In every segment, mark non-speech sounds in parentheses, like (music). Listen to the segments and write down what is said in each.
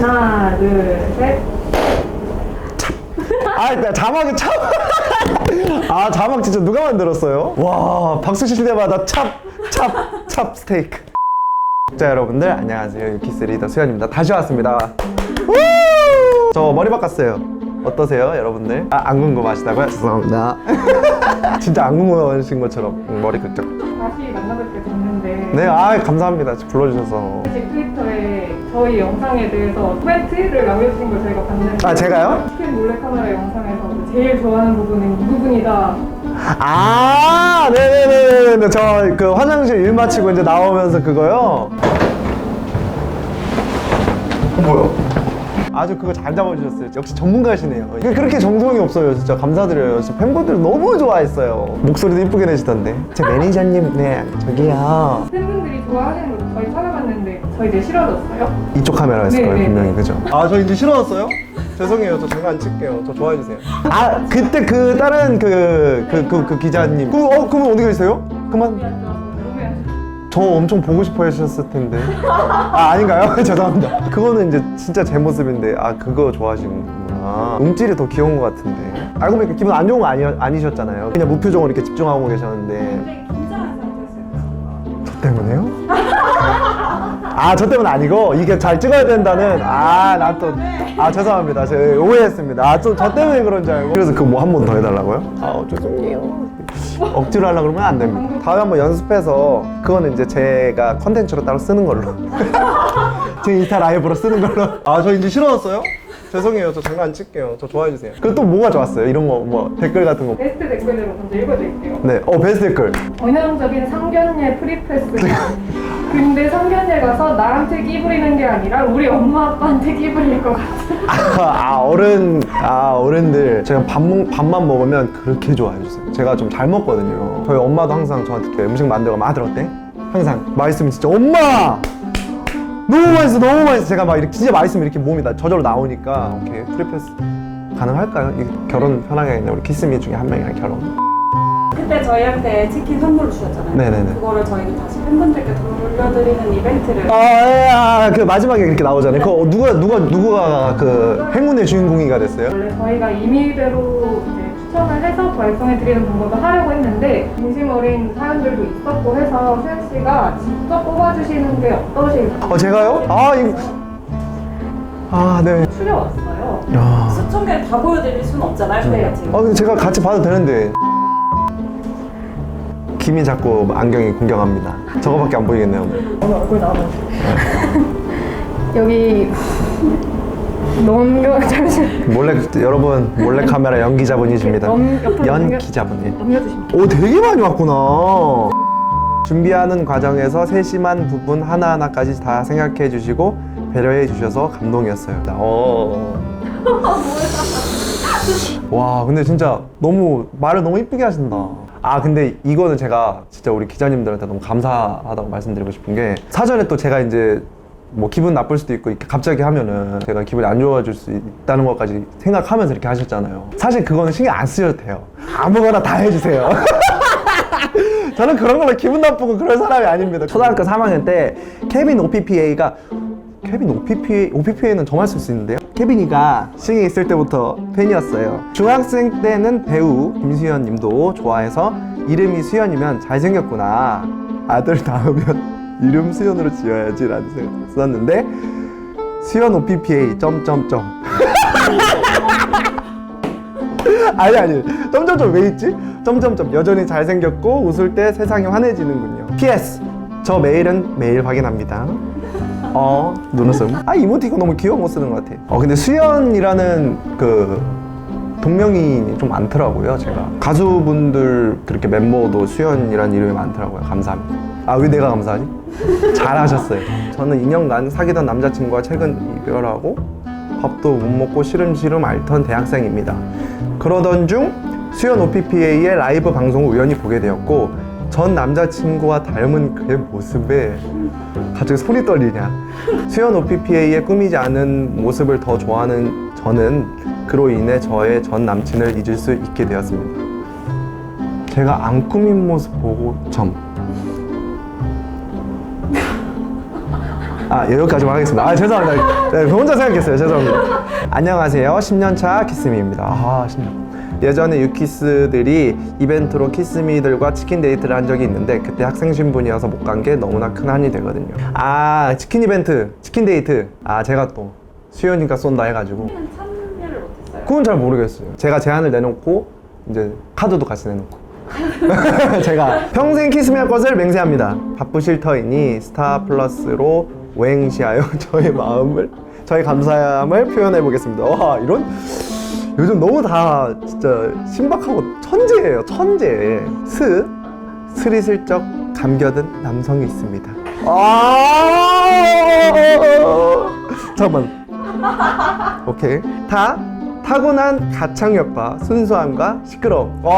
하나, 둘, 셋. 아, 나 자막이 참. 아, 자막 진짜 누가 만들었어요? 와, 박수 칠 때마다 찹, 찹, 찹 스테이크. 자, 여러분들 안녕하세요. 유키스 리더 수현입니다. 다시 왔습니다. 우! 저 머리 바꿨어요. 어떠세요, 여러분들? 아, 안 궁금하시다고요? 죄송합니다. (laughs) 진짜 안 궁금하신 것처럼 머리 극적. 다시 만나뵙게 됐는데. 네, 아, 감사합니다. 불러주셔서. 제 트위터에 저희 영상에 대해서 코멘트를 남겨주신 걸 저희가 봤는데. 아, 제가요? 스크린 몰래카메라 영상에서 제일 좋아하는 부분은 이 부분이다. 아, 네네네네. 저 그 화장실 일 마치고 이제 나오면서 그거요. 어, 뭐야? 아주 그거 잘 잡아주셨어요. 역시 전문가시네요. 그렇게 정성이 없어요. 진짜 감사드려요. 진짜 팬분들 너무 좋아했어요. 목소리도 이쁘게 내시던데. 제 매니저님, 네, 저기요. 팬분들이 좋아하는 거 저희 찾아봤는데 저희 이제 싫어졌어요? 이쪽 카메라였을 네, 거예요, 네, 분명히. 네. 그죠? 아, 저 이제 싫어졌어요? 죄송해요. 저 잠깐 찍게요. 저 좋아해주세요. 아, 그때 그 다른 그, 그, 그, 그 기자님. 그, 어, 그분 어디 계세요? 그만. 저 엄청 보고 싶어 하셨을 텐데. 아, 아닌가요? (laughs) 죄송합니다. 그거는 이제 진짜 제 모습인데, 아, 그거 좋아하시는구나. 움찔이 더 귀여운 것 같은데. 알고 보니까 기분 안 좋은 거 아니, 아니셨잖아요. 그냥 무표정으로 이렇게 집중하고 계셨는데. 굉장히 긴장한 상태였어요. 저 때문에요? 아, 저 때문 아니고, 이게 잘 찍어야 된다는, 아, 나 또, 아, 죄송합니다. 제가 오해했습니다. 아, 또저 때문에 그런 줄 알고. 그래서 그거 뭐한 번 더 해달라고요? 아, 죄송해요. 억지로 하려고 그러면 안 됩니다. 다음에 한번 연습해서, 그거는 이제 제가 컨텐츠로 따로 쓰는 걸로. (laughs) 제 인스타 라이브로 쓰는 걸로. 아, 저 이제 싫어졌어요? 죄송해요. 저 장난 안 칠게요. 저 좋아해 주세요. 그또 뭐가 좋았어요? 이런 거, 뭐, 댓글 같은 거. 베스트 댓글들을 먼저 읽어드릴게요. 네, 어, 베스트 댓글. 전형적인 상견례 프리패스. (laughs) 근데 상견례 가서 나한테 끼부리는 게 아니라 우리 엄마 아빠한테 끼부릴 것 같아. 아 어른 아 어른들 제가 밥 먹, 밥만 먹으면 그렇게 좋아해 주세요. 제가 좀 잘 먹거든요. 저희 엄마도 항상 저한테 음식 만들고 아들 어때? 항상 맛있으면 진짜 엄마 너무 맛있어 너무 맛있어 제가 막 이렇게 진짜 맛있으면 이렇게 몸이 나 저절로 나오니까 오케이 프리패스 가능할까요? 이 결혼 편하게 했네 우리 키스미 중에 한 명이랑 결혼. 그때 저희한테 치킨 선물로 주셨잖아요. 네네네. 그거를 저희가 다시 팬분들께 돌려드리는 이벤트를 아, 그 마지막에 이렇게 나오잖아요. 그 누가 누가 누구가 그 행운의 주인공이가 됐어요? 원래 저희가 임의대로 이제 추천을 해서 발송해 드리는 방법을 하려고 했는데 진심 어린 사연들도 있었고 해서 수현 씨가 직접 뽑아주시는 게 어떠실까 어 제가요? 아 이거 아 네. 추려왔어요. 야. 수천 개를 다 보여드릴 수는 없잖아요. 저희가 지금. 아 근데 제가 같이 봐도 되는데 김이 자꾸 안경이 공경합니다. 저거밖에 안 보이겠네요. 오늘. 오늘 얼굴 나오면 여기 넘겨 잠시만 몰래 여러분 몰래 카메라 연기자분이십니다. 넘- 옆으로 넘겨주시면 오 되게 많이 왔구나. 준비하는 과정에서 세심한 부분 하나하나까지 다 생각해 주시고 배려해 주셔서 감동이었어요. 어. 와 근데 진짜 너무 말을 너무 이쁘게 하신다 아 근데 이거는 제가 진짜 우리 기자님들한테 너무 감사하다고 말씀드리고 싶은 게 사전에 또 제가 이제 뭐 기분 나쁠 수도 있고 이렇게 갑자기 하면은 제가 기분이 안 좋아질 수 있다는 것까지 생각하면서 이렇게 하셨잖아요. 사실 그거는 신경 안 쓰셔도 돼요. 아무거나 다 해주세요. (laughs) 저는 그런 걸로 기분 나쁘고 그런 사람이 아닙니다. 초등학교 3학년 때 케빈 OPPA가 케빈 OPPA, OPPA는 저만 쓸수 있는데요. 케빈이가 싱에 있을 때부터 팬이었어요. 중학생 때는 배우 김수현 님도 좋아해서 이름이 수현이면 잘생겼구나. 아들 낳으면 (laughs) 이름 수현으로 지어야지 라는 생각을 썼는데 수현 OPPA 점점점 (laughs) 아니 아니 점점점 왜 있지? 점점점 여전히 잘생겼고 웃을 때 세상이 환해지는군요. PS 저 메일은 매일 확인합니다. 어 눈웃음. 아 이모티콘 너무 귀여운 거 쓰는 것 같아. 어 근데 수연이라는 그 동명이인이 좀 많더라고요 제가. 가수분들 그렇게 멤버도 수연이라는 이름이 많더라고요. 감사합니다. 아 왜 내가 감사하지? (laughs) 잘하셨어요. 저는 2년간 사귀던 남자친구와 최근 이별하고 밥도 못 먹고 시름시름 앓던 대학생입니다. 그러던 중 수연 OPPA의 라이브 방송을 우연히 보게 되었고 전 남자친구와 닮은 그의 모습에 갑자기 손이 떨리냐 수연 OPPA의 꾸미지 않은 모습을 더 좋아하는 저는 그로 인해 저의 전 남친을 잊을 수 있게 되었습니다 제가 안 꾸민 모습 보고 점 아 여기까지만 하겠습니다. 아 죄송합니다. 네, 혼자 생각했어요. 죄송합니다. 안녕하세요. 10년차 키스미입니다. 아 10년. 예전에 유키스들이 이벤트로 키스미들과 치킨 데이트를 한 적이 있는데 그때 학생 신분이어서 못 간 게 너무나 큰 한이 되거든요. 아 치킨 이벤트, 치킨 데이트. 아 제가 또 수현이가 쏜다 해가지고 참여를 못했어요. 그건 잘 모르겠어요. 제가 제안을 내놓고 이제 카드도 같이 내놓고. (laughs) 제가 평생 키스미할 것을 맹세합니다. 바쁘실 터이니 스타 플러스로 오행시하여 저의 마음을 저의 감사함을 표현해 보겠습니다. 와 이런 요즘 너무 다 진짜 신박하고 천재예요. 천재. 스 스리슬쩍 감겨든 남성이 있습니다. 아 잠깐만. 오케이. 타 타고난 가창력과 순수함과 시끄러움. 와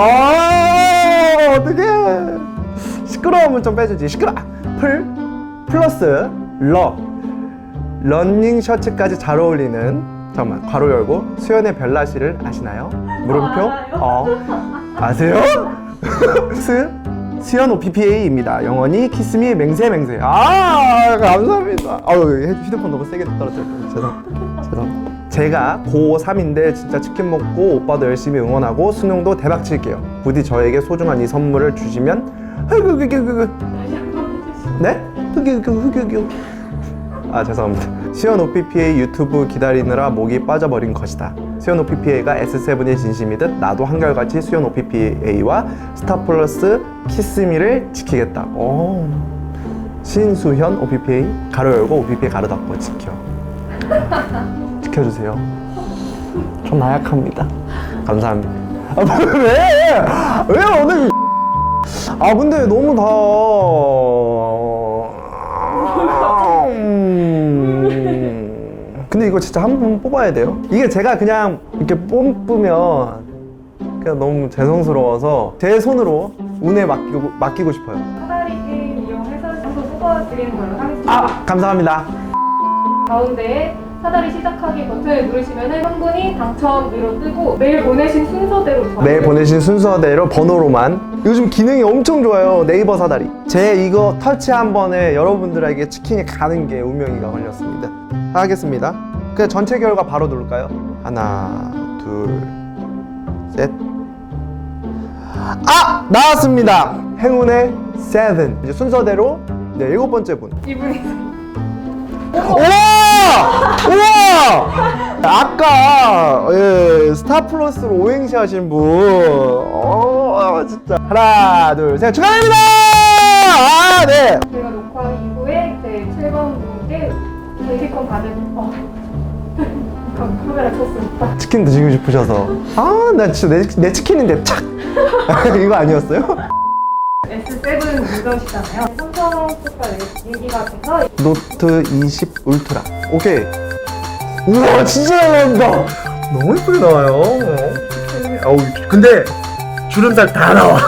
어떻게 시끄러움은 좀 빼주지. 시끄러. 풀 플러스 러 런닝 셔츠까지 잘 어울리는 잠깐만 괄호 열고 수연의 별나시를 아시나요? 물음표 어 아세요? (laughs) 스 수연 OPPA입니다. 영원히 키스미 맹세 맹세. 아 감사합니다. 아유 휴대폰 너무 세게 떨어졌어요. 죄송 죄송. 제가 고3인데 진짜 치킨 먹고 오빠도 열심히 응원하고 수능도 대박 칠게요. 부디 저에게 소중한 이 선물을 주시면 흐그그그그 네? 흐그그그그 아 죄송합니다. 수연 OPPA 유튜브 기다리느라 목이 빠져버린 것이다. 수연 OPPA가 S7의 진심이듯 나도 한결같이 수연 OPPA와 스타플러스 키스미를 지키겠다. 오. 신수현 OPPA 가로 열고 OPPA 가로 닫고 지켜. (laughs) 지켜주세요. 좀 나약합니다. 감사합니다. 아, (laughs) 왜? 왜 오늘? 아 근데 너무 다. 음. 근데 이거 진짜 한 번 뽑아야 돼요. 이게 제가 그냥 이렇게 뽑으면 그냥 너무 죄송스러워서 제 손으로 운에 맡기고 맡기고 싶어요. 사다리 게임 이용해서 한번 뽑아드리는 걸로 하겠습니다. 아 감사합니다. 가운데에 사다리 시작하기 버튼을 누르시면 한 분이 당첨으로 뜨고 메일 보내신 순서대로 저희를 매일 보내신 순서대로 번호로만 요즘 기능이 엄청 좋아요 네이버 사다리 제 이거 터치 한 번에 여러분들에게 치킨이 가는 게 운명이가 걸렸습니다 하겠습니다 그 전체 결과 바로 누를까요? 하나 둘 셋 아! 나왔습니다 행운의 세븐 이제 순서대로 네 일곱 번째 분 이분이 우와! 우와! 아까 예, 스타플러스로 오행시 하신 분. 어, 진짜. 하나, 둘, 셋. 축하드립니다! 아, 네. 저희가 녹화 이후에 이제 7번 분께 경기권 받은 어. (laughs) 카메라 쳤습니다. 치킨 드시고 싶으셔서. 아, 나 진짜 내, 내 치킨인데 착! (laughs) 이거 아니었어요? S7 유저시잖아요. 삼성 쪽과 얘기가 돼서 노트 20 울트라. 오케이. 우와, 진짜 잘 나온다. 너무 예쁘게 나와요. 어우, 근데 주름살 다 나와.